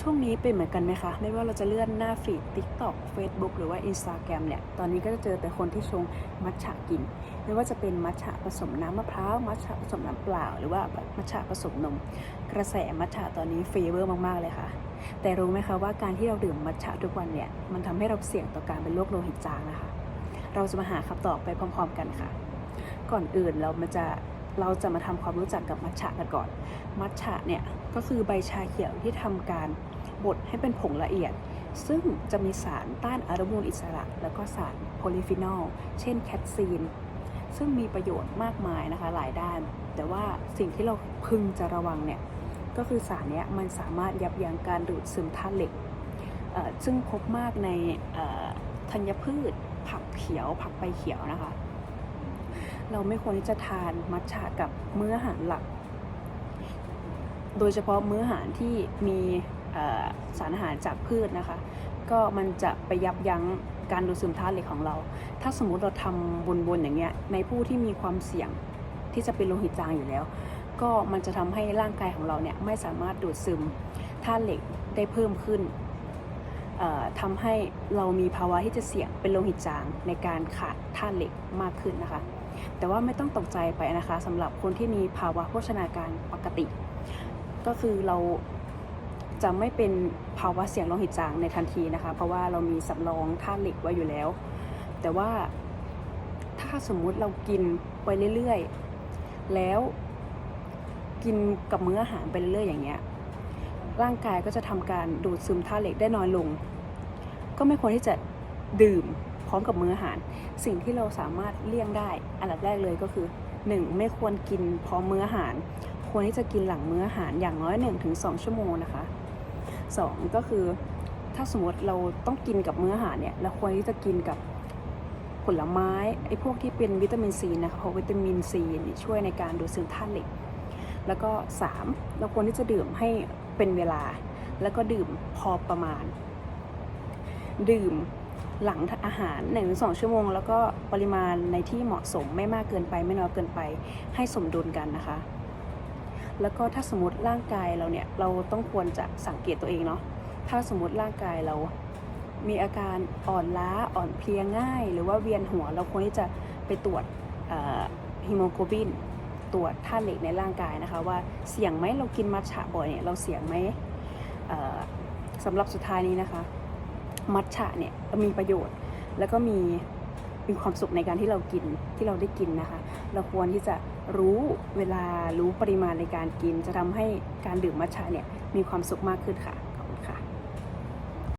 ช่วงนี้เป็นเหมือนกันไหมคะ ไม่ว่าเราจะเลื่อนหน้าฟีด TikTok Facebook หรือว่า Instagram เนี่ย ตอนนี้ก็จะเจอแต่คนที่ชงมัทฉะกิน ไม่ว่าจะเป็นมัทฉะผสมน้ำมะพร้าว มัทฉะผสมน้ำเปล่า หรือว่ามัทฉะผสมนม กระแสมัทฉะตอนนี้เฟเวอร์มากๆเลยค่ะ แต่รู้ไหมคะว่าการที่เราดื่มมัทฉะทุกวันเนี่ย มันทำให้เราเสี่ยงต่อการเป็นโรคโลหิตจางนะคะ เราจะมาหาคำตอบไปพร้อม ๆ กันค่ะ ก่อนอื่นเรามันจะ เราจะมาทำความรู้จักกับมัทฉะกันก่อน มัทฉะเนี่ยก็คือใบชาเขียวที่ทำการบดให้เป็นผงละเอียด ซึ่งจะมีสารต้านอนุมูลอิสระ แล้วก็สารโพลีฟีนอล เช่นแคทซีน ซึ่งมีประโยชน์มากมายนะคะหลายด้าน แต่ว่าสิ่งที่เราพึงจะระวังเนี่ยก็คือสารนี้มันสามารถยับยั้งการดูดซึมธาตุเหล็ก ซึ่งพบมากในธัญพืช ผักเขียว ผักใบเขียวนะคะ เราไม่ควรที่จะทานมัทฉะกับมื้ออาหารหลัก โดยเฉพาะมื้ออาหารที่มีสารอาหารจากพืชนะคะ ก็มันจะไปยับยั้งการดูดซึมธาตุเหล็กของเรา ถ้าสมมุติเราทำบนๆอย่างเงี้ย ในผู้ที่มีความเสี่ยงที่จะเป็นโลหิตจางอยู่แล้ว ก็มันจะทำให้ร่างกายของเราเนี่ยไม่สามารถดูดซึมธาตุเหล็กได้เพิ่มขึ้นเอ่อทำให้เรามีภาวะที่จะเสี่ยงเป็นโลหิตจางในการขาดธาตุเหล็กมากขึ้นนะคะ แต่ว่าไม่ต้องตกใจไปนะคะสำหรับคนที่มีภาวะโภชนาการปกติ ก็คือเราจะไม่เป็นภาวะเสี่ยงโลหิตจางในทันทีนะคะ เพราะว่าเรามีสำรองธาตุเหล็กไว้อยู่แล้ว แต่ว่าถ้าสมมุติเรากินไปเรื่อยๆ แล้วกินกับมื้ออาหารไปเรื่อยๆอย่างเงี้ยร่างกายก็จะทำการดูดซึมธาตุเหล็กได้น้อยลง ก็ไม่ควรที่จะดื่ม พร้อมกับมื้ออาหาร สิ่งที่เราสามารถเลี่ยงได้ อันดับแรกเลยก็คือ 1. ไม่ควรกินพร้อมมื้ออาหาร ควรที่จะกินหลังมื้ออาหารอย่างน้อย 1-2 ชั่วโมงนะคะ 2. ก็คือถ้าสมมติเราต้องกินกับมื้ออาหารเนี่ยเราควรที่จะกินกับผลไม้ไอ้พวกที่เป็นวิตามินซีนะคะเพราะวิตามินซีนช่วยในการดูดซึมธาตุเหล็ก แล้วก็ 3. เราควรที่จะดื่มให้เป็นเวลา แล้วก็ดื่มพอประมาณ ดื่ม หลังอาหาร1-2ชั่วโมง แล้วก็ปริมาณในที่เหมาะสมไม่มากเกินไปไม่น้อยเกินไป ให้สมดุลกันนะคะ แล้วก็ถ้าสมมติร่างกายเราเนี่ยเราต้องควรจะสังเกตตัวเองเนาะถ้าสมมติร่างกายเรา มีอาการอ่อนล้าอ่อนเพลียง่าย หรือว่าเวียนหัวเราควรที่จะไปตรวจฮีโมโกลบินตรวจธาตุเหล็กในร่างกายนะคะ ว่าเสี่ยงไหมเรากินมัทฉะบ่อยเนี่ยเราเสี่ยงไหมสำหรับสุดท้ายนี้นะคะ มัทฉะเนี่ยมีประโยชน์ แล้วก็มีมีความสุขในการที่เรากินที่เราได้กินนะคะ เราควรที่จะรู้เวลารู้ปริมาณในการกิน จะทำให้การดื่มมัทฉะเนี่ยมีความสุขมากขึ้นค่ะ